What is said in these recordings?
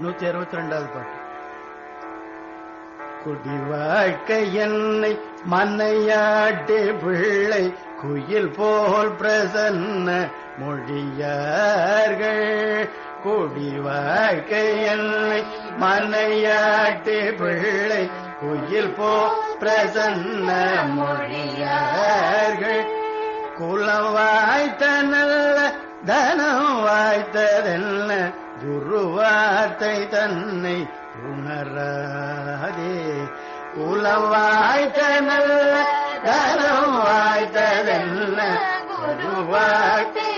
நூத்தி அறுபத்தி ரெண்டாவது பாட்டு. குடி வாழ்க்கை என்னை மன்னையாட்டு பிள்ளை குயில் போல் பிரசன்ன மொழியார்கள். குடி வாழ்க்கை என்னை மன்னையாட்டு பிள்ளை குயில் போ பிரசன்ன மொழியார்கள். குலம் வாய்த்த நல்ல தனம் வாய்த்ததென்ன? குரு வார்த்தை தன்னை உணராதே. குலம் வாய்த்த நல்ல தனம் வாய்த்ததென்ன? குரு வார்த்தை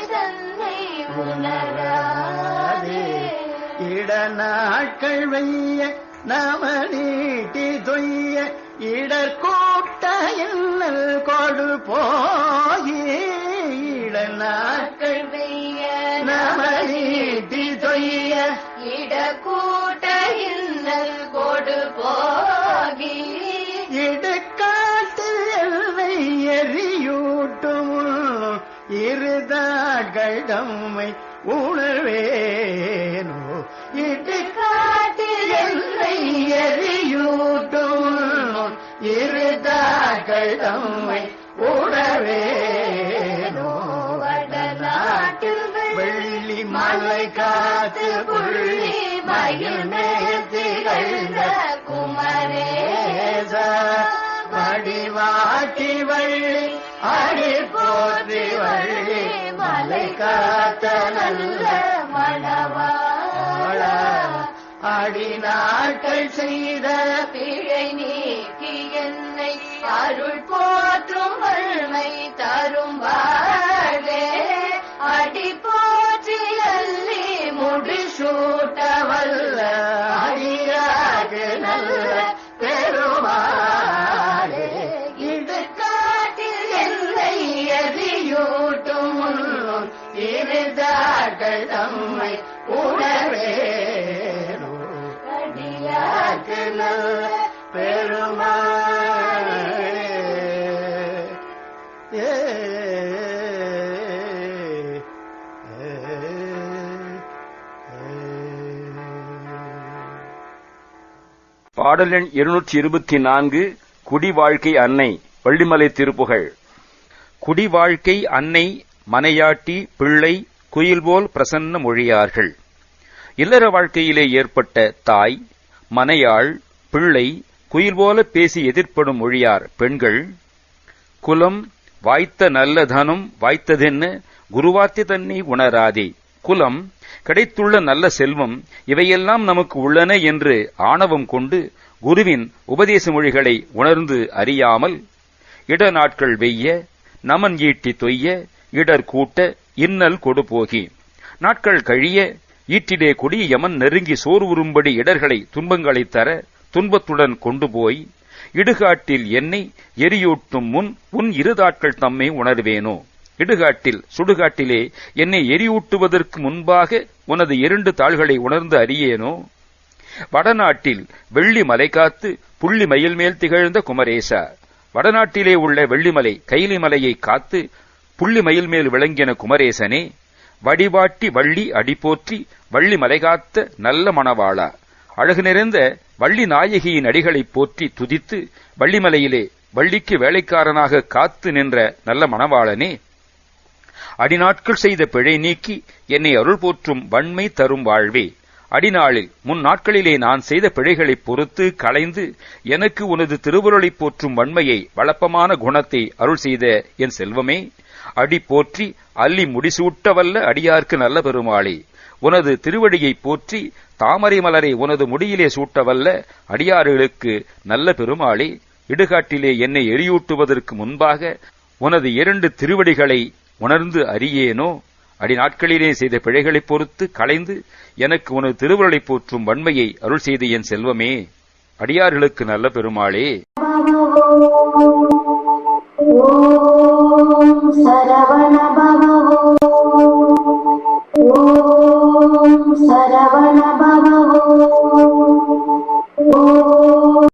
உணராதே. இட நாட்கள் வெய்ய நம நீட்டி தொய்ய இடர்கூட்ட இன்னல் கொடு போயே நாட்கள் வெய்ய நம நீட்டி தொய்ய இடக்கூட்ட இன்னல் கொடு போகி இடுக்காட்டில் எல்லை எரியூட்டும் இருதாட்கள் தம்மை உணர்வேனோ இடுக்காட்டில் எல்லை எரியூட்டும் இருதாட்கள் தம்மை உணர்வேனோ வடநாட்டில் வெள்ளி மலை காத்து புள்ளி மயில் மேல் திகழ்ந்த குமரேச. வடிவாட்டி வள்ளி அடி போற்றி வள்ளி மலை காத்த நல்ல மணவாள அடி நாட்கள் செய்த பிழை நீக்கி என்னை அருள் போற்றும் வல்மை தரும் வாழ்வே. அடி போற்றி அள்ளி முடிசூட்ட வல்ல அடியாக நல்ல பெருமாளே. எல்லை எரியூட்டும் முன்னும் இருதார்கள் தம்மை உணர்வேனோ அடியாக நல்ல ஏ பாடல் எண் இருநூற்றி இருபத்தி நான்கு குடி வாழ்க்கை அன்னை வள்ளிமலை திருப்புகழ் குடி வாழ்க்கை அன்னை மனையாட்டி பிள்ளை குயில்போல் பிரசன்ன மொழியார்கள். இல்லற வாழ்க்கையிலே ஏற்பட்ட தாய் மனையாள் பிள்ளை குயில் போல பேசி எதிர்ப்படும் மொழியார் பெண்கள். குலம் வாய்த்த நல்ல தனம் வாய்த்ததென்ன குருவாத்தி தன்னை உணராதே. குலம் கிடைத்துள்ள நல்ல செல்வம் இவையெல்லாம் நமக்கு உள்ளன என்று ஆணவம் கொண்டு குருவின் உபதேச மொழிகளை உணர்ந்து அறியாமல் இட நாட்கள் வெய்ய நமன் ஈட்டி தொய்ய இடர் கூட்ட இன்னல் கொடு போகி. நாட்கள் கழிய ஈட்டிலே கொடிய யமன் நெருங்கி சோறு உறும்படி இடர்களை துன்பங்களை தர துன்பத்துடன் கொண்டு போய் இடுகாட்டில் என்னை எரியூட்டும் முன் உன் இருதாட்கள் தம்மை உணர்வேனோ? இடுகாட்டில் சுடுகாட்டிலே என்னை எரியூட்டுவதற்கு முன்பாக உனது இரண்டு தாள்களை உணர்ந்து அறியேனோ? வடநாட்டில் வெள்ளி மலை காத்து புள்ளி மயில் மேல் திகழ்ந்த குமரேசா. வடநாட்டிலே உள்ள வெள்ளிமலை கைலி மலையை காத்து புள்ளி மயில் மேல் விளங்கின குமரேசனே வடிவாட்டி வள்ளி அடிபோற்றி வள்ளி மலை காத்த நல்ல மணவாளா. அழகு நிறைந்த வள்ளி நாயகியின் அடிகளைப் போற்றி துதித்து வள்ளிமலையிலே வள்ளிக்கு வேலைக்காரனாக காத்து நின்ற நல்ல மணவாளனே. அடிநாட்கள் செய்த பிழை நீக்கி என்னை அருள் போற்றும் வன்மை தரும் வாழ்வே. அடிநாளில் முன் நாட்களிலே நான் செய்த பிழைகளைப் பொறுத்து களைந்து எனக்கு உனது திருவுருளைப் போற்றும் வன்மையை வளப்பமான குணத்தை அருள் செய்த என் செல்வமே அடி போற்றி அள்ளி முடிசூட்ட வல்ல அடியார்க்கு நல்ல பெருமாளே. உனது திருவடியை போற்றி தாமரை மலரை உனது முடியிலே சூட்டவல்ல அடியார்களுக்கு நல்ல பெருமாளே. இடுகாட்டிலே என்னை எரியூட்டுவதற்கு முன்பாக உனது இரண்டு திருவடிகளை உணர்ந்து அறியேனோ? அடி நாட்களிலே செய்த பிழைகளைப் பொறுத்து களைந்து எனக்கு உனது திருவுருளைப் போற்றும் வன்மையை அருள் செய்த என் செல்வமே. அடியார்களுக்கு நல்ல பெருமாளே. சரவண